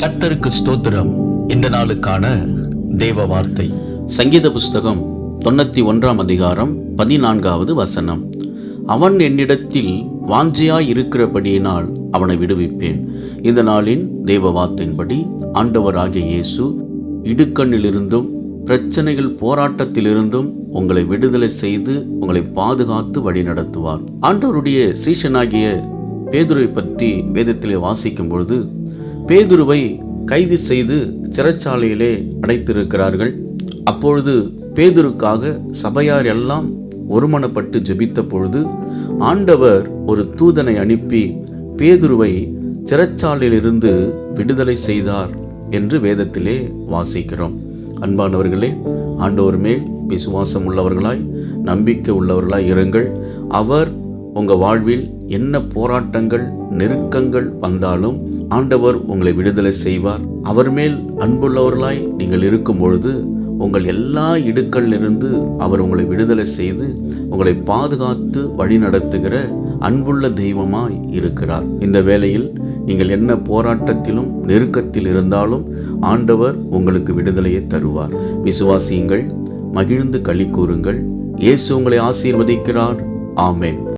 கர்த்தருக்கு ஸ்தோத்திரம். இந்த நாளுக்கான தேவ வார்த்தை. சங்கீத புஸ்தகம் தொண்ணூற்றி ஒன்றாம் அதிகாரம் பதினான்காவது வசனம். அவன் என்னிடத்தில் வாஞ்சையாய் இருக்கிறபடியினால் அவனை விடுவிப்பேன். இந்த நாளின் தேவ வார்த்தையின்படி ஆண்டவராகிய இயேசு இடுக்கண்ணிலிருந்தும் பிரச்சனைகள் போராட்டத்திலிருந்தும் உங்களை விடுதலை செய்து உங்களை பாதுகாத்து வழி நடத்துவார். ஆண்டவருடைய சீஷனாகிய பேதுரை பற்றி வேதத்திலே வாசிக்கும் பொழுது பேதுருவை கைது செய்து சிறைச்சாலையிலே அடைத்திருக்கிறார்கள். அப்பொழுது பேதுருக்காக சபையார் எல்லாம் ஒருமனப்பட்டு ஜெபித்த பொழுது ஆண்டவர் ஒரு தூதனை அனுப்பி பேதுருவை சிறைச்சாலையிலிருந்து விடுதலை செய்தார் என்று வேதத்திலே வாசிக்கிறோம். அன்பானவர்களே ஆண்டவர் மேல் விசுவாசம் உள்ளவர்களாய் நம்பிக்கை உள்ளவர்களாய் இருங்கள். அவர் உங்கள் வாழ்வில் என்ன போராட்டங்கள் நெருக்கங்கள் வந்தாலும் ஆண்டவர் உங்களை விடுதலை செய்வார். அவர் மேல் அன்புள்ளவர்களாய் நீங்கள் இருக்கும் பொழுது உங்கள் எல்லா இடுக்கள்லிருந்து அவர் உங்களை விடுதலை செய்து உங்களை பாதுகாத்து வழிநடத்துகிற அன்புள்ள தெய்வமாய் இருக்கிறார். இந்த வேளையில் நீங்கள் என்ன போராட்டத்திலும் நெருக்கத்தில் இருந்தாலும் ஆண்டவர் உங்களுக்கு விடுதலையை தருவார். விசுவாசியுங்கள் மகிழ்ந்து களி கூறுங்கள். இயேசு உங்களை ஆசீர்வதிக்கிறார். ஆமேன்.